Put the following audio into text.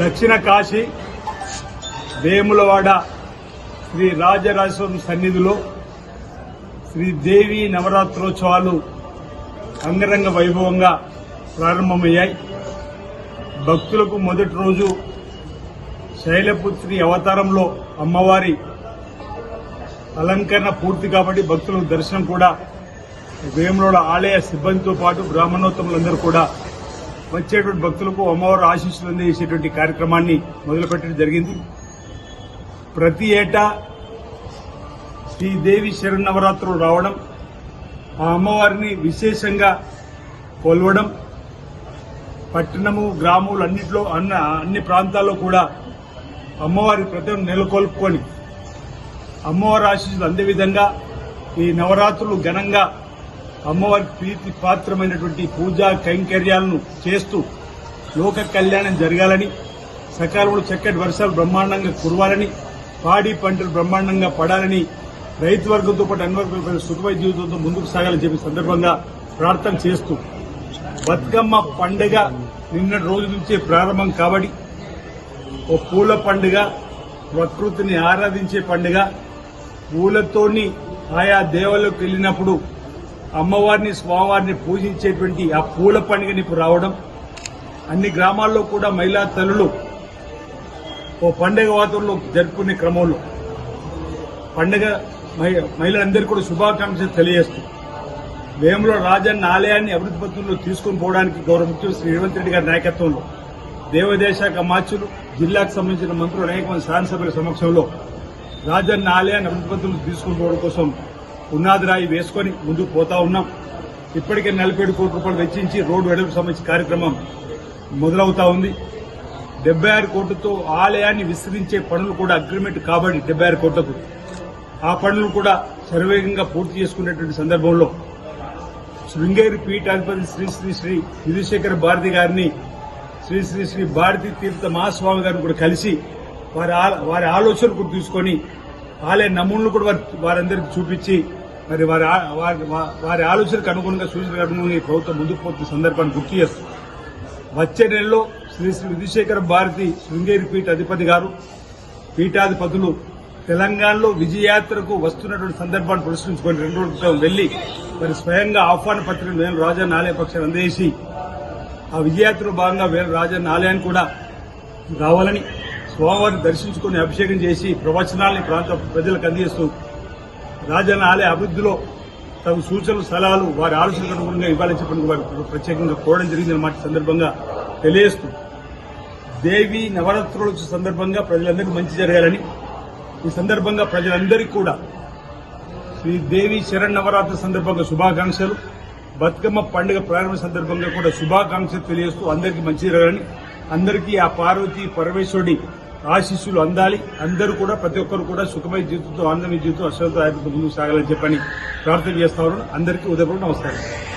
దక్షిణ కాశీ వేములవాడ శ్రీ రాజరాజేశ్వరం సన్నిధిలో శ్రీదేవి నవరాత్రోత్సవాలు అంగరంగ వైభవంగా ప్రారంభమయ్యాయి. భక్తులకు మొదటి రోజు శైలపుత్రి అవతారంలో అమ్మవారి అలంకరణ పూర్తి కాబట్టి భక్తులకు దర్శనం కూడా వేములోడ ఆలయ సిబ్బందితో పాటు బ్రాహ్మణోత్తములందరూ కూడా వచ్చేటువంటి భక్తులకు అమ్మవారు ఆశీస్సులు అందజేసేటువంటి కార్యక్రమాన్ని మొదలుపెట్టడం జరిగింది. ప్రతి ఏటా శ్రీదేవి శరణవరాత్రులు రావడం ఆ అమ్మవారిని విశేషంగా కొలవడం పట్టణము గ్రామాలు అన్నింటిలో అన్న అన్ని ప్రాంతాల్లో కూడా అమ్మవారి ప్రతిమ నెలకొల్పుకొని అమ్మవారి ఆశీస్సులు అందే విధంగా ఈ నవరాత్రులు ఘనంగా అమ్మవారి ప్రీతి పాత్రమైనటువంటి పూజా కైంకర్యాలను చేస్తూ లోక కళ్యాణం జరగాలని సకాలంలో చక్కటి వర్షాలు బ్రహ్మాండంగా కురవాలని పాడి పంటలు బ్రహ్మాండంగా పడాలని రైతు వర్గంతో పాటు అన్ని వర్గాల సుఖమయ జీవితంతో ముందుకు సాగాలని చెప్పి సందర్భంగా ప్రార్థన చేస్తూ బతుకమ్మ పండుగ నిన్నటి రోజు నుంచే ప్రారంభం కాబట్టి ఓ పూల పండుగ ప్రకృతిని ఆరాధించే పండుగ పూలతోని ఆయా దేవాలకు వెళ్ళినప్పుడు అమ్మవారిని స్వామివారిని పూజించేటువంటి ఆ పూల పండుగని రావడం అన్ని గ్రామాల్లో కూడా మహిళా తల్లులు ఓ పండుగ వాతావరణంలో జరుపుకునే క్రమంలో పండుగ మహి- మహిళలందరికీ కూడా శుభాకాంక్షలు తెలియజేస్తూ వేములో రాజన్న ఆలయాన్ని అభివృద్ధి పత్రంలో తీసుకుని పోవడానికి గౌరవ ముఖ్యమంత్రి శ్రీ రేవంత్ రెడ్డి గారి నాయకత్వంలో దేవదేశాఖ మార్చులు జిల్లాకు సంబంధించిన మంత్రులు అనేక మంది శాసనసభ్యుల సమక్షంలో రాజన్న ఆలయాన్ని అభివృద్ధి పత్రంలో తీసుకుని పోవడం కోసం పునాది రాయి వేసుకొని ముందుకు పోతా ఉన్నాం. ఇప్పటికే నలభై ఏడు కోట్ల రూపాయలు వెచ్చించి రోడ్డు వెడల్పు సంబంధించిన కార్యక్రమం మొదలవుతా ఉంది. డెబ్బై ఆరు కోట్లతో ఆలయాన్ని విస్తరించే పనులు కూడా అగ్రిమెంట్ కాబట్టి డెబ్బై ఆరు కోట్లకు. ఆ పనులు కూడా శరవేగంగా పూర్తి చేసుకునేటువంటి సందర్భంలో శృంగేరి పీఠాధిపతి శ్రీ శ్రీ శ్రీ విధుశేఖర భారతి గారిని శ్రీ శ్రీ శ్రీ భారతీ తీర్థ మహాస్వామి గారిని కూడా కలిసి వారి ఆ- వారి ఆలోచనలు కూడా తీసుకొని ఆలయ నమూనలు కూడా వారందరికీ చూపించి మరి వారి వారి వారి ఆలోచనకు అనుగుణంగా సూచనకు అనుగుణంగా ఈ ప్రభుత్వం ముందుకు పోతున్న సందర్భాన్ని గుర్తు చేస్తుంది వచ్చే నెలలో శ్రీ శ్రీ విధుశేఖర భారతి శృంగేరి పీఠ అధిపతి గారు పీఠాధిపతులు తెలంగాణలో విజయయాత్రకు వస్తున్నటువంటి సందర్భాన్ని పురస్కరించుకొని రెండు రోజుల క్రితం వెళ్ళి మరి స్వయంగా ఆహ్వాన పత్రికలు వేలు రాజన్న ఆలయ పక్షాన్ని అందజేసి ఆ విజయయాత్రలో భాగంగా వేలు రాజన్న ఆలయాన్ని కూడా రావాలని స్వామివారిని దర్శించుకుని అభిషేకం చేసి ప్రవచనాల్ని ప్రాంత ప్రజలకు అందజేస్తూ రాజన్న ఆలయ అభివృద్ధిలో తగు సూచనలు సలహాలు వారి ఆలోచనలకు అనుగుణంగా ఇవ్వాలని చెప్పి వారు ప్రత్యేకంగా కోరడం జరిగిందన్నమాట ఈ సందర్భంగా తెలియజేస్తూ. దేవి నవరాత్రుల సందర్భంగా ప్రజలందరికీ మంచి జరగాలని ఈ సందర్భంగా ప్రజలందరికీ కూడా శ్రీ దేవి శరణ్ నవరాత్రి సందర్భంగా శుభాకాంక్షలు బతుకమ్మ పండుగ ప్రారంభ సందర్భంగా కూడా శుభాకాంక్షలు తెలియజేస్తూ అందరికీ మంచి జరగాలని అందరికీ ఆ పార్వతి పరమేశ్వరుడి ఆశీస్సులు అందాలి. అందరూ కూడా ప్రతి ఒక్కరు కూడా సుఖమైన జీవితంతో ఆనందమయ జీవితం అశ్వంత ముందుకు సాగాలని చెప్పని ప్రార్థన చేస్తా ఉన్నాను. అందరికీ ఉదయపూర్వక నమస్కారం.